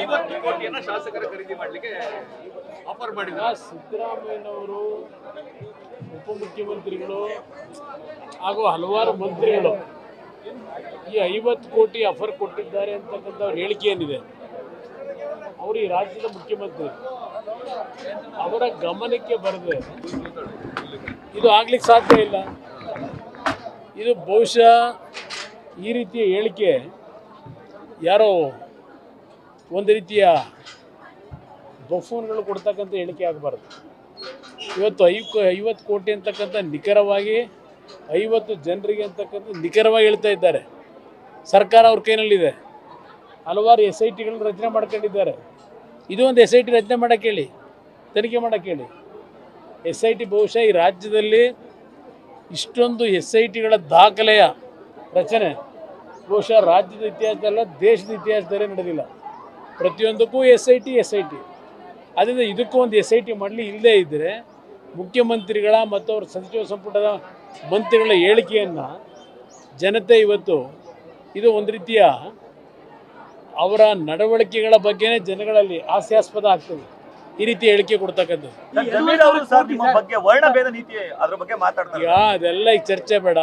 ಐವತ್ತು ಕೋಟಿಯನ್ನ ಶಾಸಕರ ಖರೀದಿ ಮಾಡ್ಲಿಕ್ಕೆ ಆಫರ್ ಮಾಡಿದ್ದಾರೆ. ಸಿದ್ದರಾಮಯ್ಯನವರು ಉಪಮುಖ್ಯಮಂತ್ರಿಗಳು ಹಾಗೂ ಹಲವಾರು ಮಂತ್ರಿಗಳು ಈ ಐವತ್ತು ಕೋಟಿ ಆಫರ್ ಕೊಟ್ಟಿದ್ದಾರೆ ಅಂತಕ್ಕಂಥ ಅವ್ರ ಹೇಳಿಕೆ ಏನಿದೆ? ಅವರು ಈ ರಾಜ್ಯದ ಮುಖ್ಯಮಂತ್ರಿ. ಅವರ ಗಮನಕ್ಕೆ ಬರದೆ ಇದು ಆಗ್ಲಿಕ್ಕೆ ಸಾಧ್ಯ ಇಲ್ಲ. ಇದು ಬಹುಶಃ ಈ ರೀತಿಯ ಹೇಳಿಕೆ ಯಾರೋ ಒಂದು ರೀತಿಯ ಬಫೂನ್ಗಳು ಕೊಡ್ತಕ್ಕಂಥ ಹೇಳಿಕೆ ಆಗಬಾರ್ದು. ಇವತ್ತು ಐ ಐವತ್ತು ಕೋಟಿ ಅಂತಕ್ಕಂಥ ನಿಖರವಾಗಿ, ಐವತ್ತು ಜನರಿಗೆ ಅಂತಕ್ಕಂಥ ನಿಖರವಾಗಿ ಹೇಳ್ತಾ ಇದ್ದಾರೆ. ಸರ್ಕಾರ ಅವ್ರ ಕೈನಲ್ಲಿದೆ. ಹಲವಾರು ಎಸ್ ಐ ಟಿಗಳನ್ನ ರಚನೆ ಮಾಡ್ಕೊಂಡಿದ್ದಾರೆ. ಇದು ಒಂದು ಎಸ್ ಐ ಟಿ ರಚನೆ ಮಾಡೋಕ್ಕೆ ಹೇಳಿ, ತನಿಖೆ ಮಾಡೋಕ್ಕೆ ಹೇಳಿ. ಎಸ್ ಐ ಟಿ ಬಹುಶಃ ಈ ರಾಜ್ಯದಲ್ಲಿ ಇಷ್ಟೊಂದು ಎಸ್ ಐ ಟಿಗಳ ದಾಖಲೆಯ ರಚನೆ ಬಹುಶಃ ರಾಜ್ಯದ ಇತಿಹಾಸದಲ್ಲ ದೇಶದ ಇತಿಹಾಸದಲ್ಲೇ ನಡೆದಿಲ್ಲ. ಪ್ರತಿಯೊಂದಕ್ಕೂ S I T S I T. ಅದರಿಂದ ಇದಕ್ಕೂ ಒಂದು ಎಸ್ ಐ ಟಿ ಮಾಡಲಿ ಇಲ್ಲದೇ ಇದ್ದರೆ ಮುಖ್ಯಮಂತ್ರಿಗಳ ಮತ್ತು ಅವರ ಸಚಿವ ಸಂಪುಟದ ಮಂತ್ರಿಗಳ ಹೇಳಿಕೆಯನ್ನು ಜನತೆ ಇವತ್ತು ಇದು ಒಂದು ರೀತಿಯ ಅವರ ನಡವಳಿಕೆಗಳ ಬಗ್ಗೆನೇ ಜನಗಳಲ್ಲಿ ಹಾಸ್ಯಾಸ್ಪದ ಆಗ್ತದೆ. ಈ ರೀತಿ ಹೇಳಿಕೆ ಕೊಡ್ತಕ್ಕಂಥದ್ದು. ಸರ್, ಜಮೀರ್ ಸರ್ ನಿಮ್ಮ ಬಗ್ಗೆ ವರ್ಣಭೇದ ನೀತಿ ಅದ್ರ ಬಗ್ಗೆ ಮಾತಾಡ್ತಾರೆ. ಈಗ ಅದೆಲ್ಲ ಈಗ ಚರ್ಚೆ ಬೇಡ.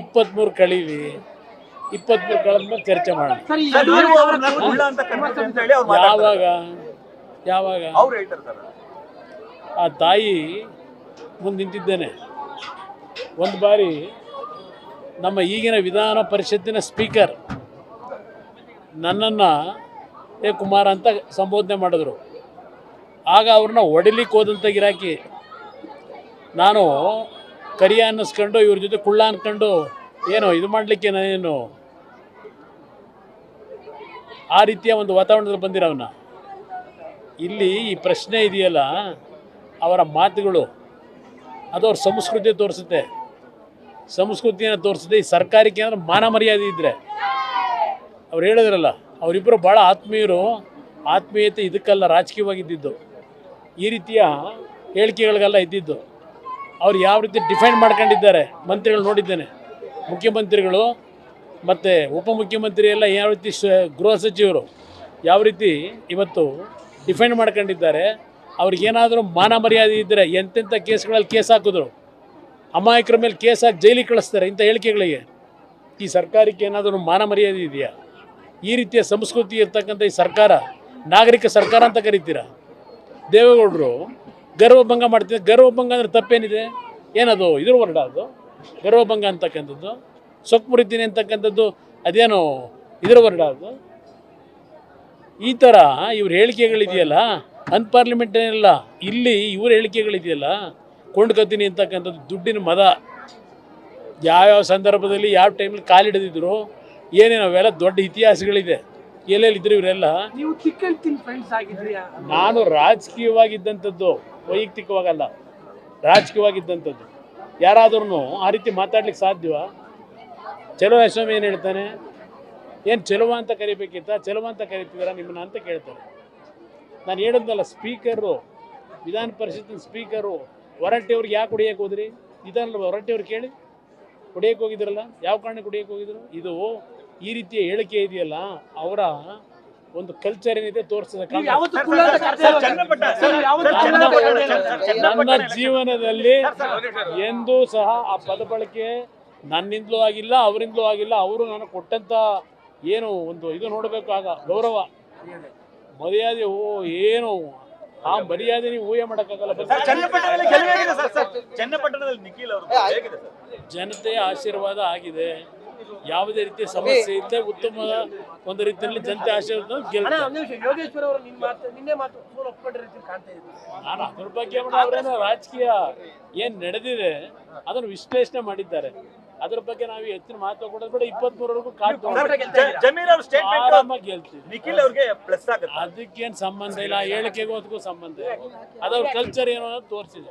ಇಪ್ಪತ್ತ್ಮೂರು ಕಳೀಲಿ. ಇಪ್ಪತ್ತ್ಮೂರು ಮೇಲೆ ಚರ್ಚೆ ಮಾಡೋಣ. ಯಾವಾಗ? ಯಾವಾಗ? ಅವ್ರು ಹೇಳ್ತಾರೆ ಸರ್. ಆ ತಾಯಿ ಮುಂದೆ ನಿಂತಿದ್ದೇನೆ. ಒಂದು ಬಾರಿ ನಮ್ಮ ಈಗಿನ ವಿಧಾನ ಪರಿಷತ್ತಿನ ಸ್ಪೀಕರ್ ನನ್ನನ್ನು ಏ ಕುಮಾರ ಅಂತ ಸಂಬೋಧನೆ ಮಾಡಿದ್ರು. ಆಗ ಅವ್ರನ್ನ ಹೊಡಿಲಿಕ್ಕೆ ಹೋದಂಥ ಗಿರಾಕಿ. ನಾನು ಕರಿಯ ಅನ್ನಿಸ್ಕೊಂಡು ಇವ್ರ ಜೊತೆ ಕುಳ್ಳ ಅನ್ಕೊಂಡು ಏನೋ ಇದು ಮಾಡಲಿಕ್ಕೆ ನಾನೇನು ಆ ರೀತಿಯ ಒಂದು ವಾತಾವರಣದಲ್ಲಿ ಬಂದಿರೋವನ್ನ ಇಲ್ಲಿ ಈ ಪ್ರಶ್ನೆ ಇದೆಯಲ್ಲ, ಅವರ ಮಾತುಗಳು, ಅದು ಅವ್ರ ಸಂಸ್ಕೃತಿ ತೋರಿಸುತ್ತೆ. ಸಂಸ್ಕೃತಿಯನ್ನು ತೋರಿಸುತ್ತೆ ಈ ಸರ್ಕಾರಕ್ಕೆ ಏನಾದ್ರು ಮಾನ ಮರ್ಯಾದೆ ಇದ್ದರೆ ಅವ್ರು ಹೇಳಿದ್ರಲ್ಲ ಅವರಿಬ್ಬರು ಭಾಳ ಆತ್ಮೀಯರು, ಆತ್ಮೀಯತೆ ಇದಕ್ಕೆಲ್ಲ, ರಾಜಕೀಯವಾಗಿದ್ದಿದ್ದು. ಈ ರೀತಿಯ ಹೇಳಿಕೆಗಳಿಗೆಲ್ಲ ಇದ್ದಿದ್ದು. ಅವ್ರು ಯಾವ ರೀತಿ ಡಿಫೈನ್ ಮಾಡ್ಕೊಂಡಿದ್ದಾರೆ, ಮಂತ್ರಿಗಳು ನೋಡಿದ್ದೇನೆ. ಮುಖ್ಯಮಂತ್ರಿಗಳು ಮತ್ತು ಉಪಮುಖ್ಯಮಂತ್ರಿ ಎಲ್ಲ ಯಾವ ರೀತಿ ಗೃಹ ಸಚಿವರು ಯಾವ ರೀತಿ ಇವತ್ತು ಡಿಫೆಂಡ್ ಮಾಡ್ಕೊಂಡಿದ್ದಾರೆ ಅವ್ರಿಗೇನಾದರೂ ಮಾನ ಮರ್ಯಾದೆ ಇದ್ದರೆ ಎಂತೆಂಥ ಕೇಸ್ಗಳಲ್ಲಿ ಕೇಸ್ ಹಾಕಿದ್ರು? ಅಮಾಯಕರ ಮೇಲೆ ಕೇಸ್ ಹಾಕಿ ಜೈಲಿಗೆ ಕಳಿಸ್ತಾರೆ ಇಂಥ ಹೇಳಿಕೆಗಳಿಗೆ. ಈ ಸರ್ಕಾರಕ್ಕೆ ಏನಾದರೂ ಮಾನ ಮರ್ಯಾದೆ ಇದೆಯಾ? ಈ ರೀತಿಯ ಸಂಸ್ಕೃತಿ ಇರ್ತಕ್ಕಂಥ ಈ ಸರ್ಕಾರ, ನಾಗರಿಕ ಸರ್ಕಾರ ಅಂತ ಕರಿತೀರಾ? ದೇವೇಗೌಡರು ಗರ್ವಭಂಗ ಮಾಡ್ತಿದ್ದಾರೆ. ಗರ್ವಭಂಗ ಅಂದರೆ ತಪ್ಪೇನಿದೆ? ಏನದು ಇದ್ರ ವರ್ಡ ಅದು? ಗರ್ವಭಂಗ ಅಂತಕ್ಕಂಥದ್ದು? ಸೊಕ್ಕು ಮುರಿತೀನಿ ಅಂತಕ್ಕಂಥದ್ದು ಅದೇನು ಇದರ ವರ್ಡ ಅದು? ಈ ಥರ ಇವ್ರ ಹೇಳಿಕೆಗಳಿದೆಯಲ್ಲ? ಅನ್ಪಾರ್ಲಿಮೆಂಟ್ ಏನಿಲ್ಲ ಇಲ್ಲಿ ಇವ್ರ ಹೇಳಿಕೆಗಳಿದೆಯಲ್ಲ? ಕೊಂಡ್ಕೊತೀನಿ ಅಂತಕ್ಕಂಥದ್ದು ದುಡ್ಡಿನ ಮದ. ಯಾವ್ಯಾವ ಸಂದರ್ಭದಲ್ಲಿ ಯಾವ ಟೈಮಲ್ಲಿ ಕಾಲಿಡದಿದ್ರು ಏನೇನು ಅವೆಲ್ಲ ದೊಡ್ಡ ಇತಿಹಾಸಗಳಿದೆ. ಎಲ್ಲೆಲ್ಲಿದ್ರು ಇವರೆಲ್ಲ? ನೀವು ಫ್ರೆಂಡ್ಸ್ ಆಗಿದ್ರಿ ನಾನು ರಾಜಕೀಯವಾಗಿದ್ದಂಥದ್ದು ವೈಯಕ್ತಿಕವಾಗಲ್ಲ ರಾಜಕೀಯವಾಗಿದ್ದಂಥದ್ದು. ಯಾರಾದ್ರೂ ಆ ರೀತಿ ಮಾತಾಡ್ಲಿಕ್ಕೆ ಸಾಧ್ಯವಾ? ಚಲೋ ಯಶೋಮಿ ಏನು ಹೇಳ್ತಾನೆ ಏನು ಚಲುವ ಅಂತ ಕರಿಬೇಕಿತ್ತ ಚೆಲುವ ಅಂತ ಕರಿತಿದ್ದೀರಾ ನಿಮ್ಮನ್ನ ಅಂತ ಕೇಳ್ತಾರೆ ನಾನು ಹೇಳಿದ್ನಲ್ಲ ಸ್ಪೀಕರು ವಿಧಾನ ಪರಿಷತ್ತಿನ ಸ್ಪೀಕರು ಹೊರಟ್ಟಿಯವ್ರಿಗೆ ಯಾಕೆ ಹೊಡಿಯಕ್ಕೆ ಹೋದ್ರಿ ಇದನ್ನ ಹೊರಟ್ಟಿಯವ್ರು ಕೇಳಿ ಕುಡಿಯೋಕೆ ಹೋಗಿದ್ರಲ್ಲ ಯಾವ ಕಾರಣಕ್ಕೆ ಕುಡಿಯೋಕೆ ಹೋಗಿದ್ರು ಇದು ಈ ರೀತಿಯ ಹೇಳಿಕೆ ಇದೆಯಲ್ಲ ಅವರ ಒಂದು ಕಲ್ಚರ್ ಏನಿದೆ ತೋರಿಸ್ತದೆ ಸರ್, ನನ್ನ ಜೀವನದಲ್ಲಿ ಎಂದೂ ಸಹ ಆ ಪದ ಬಳಕೆ ನನ್ನಿಂದಲೂ ಆಗಿಲ್ಲ ಅವರಿಂದಲೂ ಆಗಿಲ್ಲ ಅವರು ನನಗೆ ಕೊಟ್ಟಂಥ ಏನು ಒಂದು ಇದು ನೋಡಬೇಕು ಆಗ ಗೌರವ. ಮರ್ಯಾದೆ ಓ ಏನು? ಆ ಮರ್ಯಾದೆ ನೀವು ಊಹೆ ಮಾಡೋಕ್ಕಾಗಲ್ಲ. ಸರ್, ಬನ್ನಿ. ಚನ್ನಪಟ್ಟಣದಲ್ಲಿ ಸರ್ ಸರ್ ಚನ್ನಪಟ್ಟಣದಲ್ಲಿ ನಿಖಿಲ್ ಅವರು ಹೇಗಿದೆ ಸರ್? ಜನತೆಯ ಆಶೀರ್ವಾದ ಆಗಿದೆ. ಯಾವುದೇ ರೀತಿಯ ಸಮಸ್ಯೆ ಇಲ್ಲದೆ ಉತ್ತಮ ಒಂದು ರೀತಿಯಲ್ಲಿ ಜನತೆ ಆಶೀರ್ವಾದ ಅಣ್ಣ ಗೆಲ್ತಾರೆ. ಒಂದ್ ಯೋಗೇಶ್ವರ ಅವರು ನಿನ್ ಅದ್ರ ಬಗ್ಗೆ ರಾಜಕೀಯ ಏನು ನಡೆದಿದೆ ಅದನ್ನು ವಿಶ್ಲೇಷಣೆ ಮಾಡಿದ್ದಾರೆ. ಅದ್ರ ಬಗ್ಗೆ ನಾವು ಹೆಚ್ಚಿನ ಮಹತ್ವ ಕೊಡೋದು ಬೇಡ. ಜಮೀರ್ ಸ್ಟೇಟ್ಮೆಂಟ್ ಆರಾಮಾಗಿ ಗೆಲ್ತೀವಿ ನಿಖಿಲ್ ಅವ್ರಿಗೆ ಪ್ಲಸ್ ಆಗುತ್ತೆ. ಅದಕ್ಕೇನು ಸಂಬಂಧ ಇಲ್ಲ. ಹೇಳಿಕೆಗೂ ಅದಕ್ಕೂ ಸಂಬಂಧ ಇಲ್ಲ. ಅದವ್ರ ಕಲ್ಚರ್ ಏನು ಅನ್ನೋದು ತೋರಿಸಿದೆ.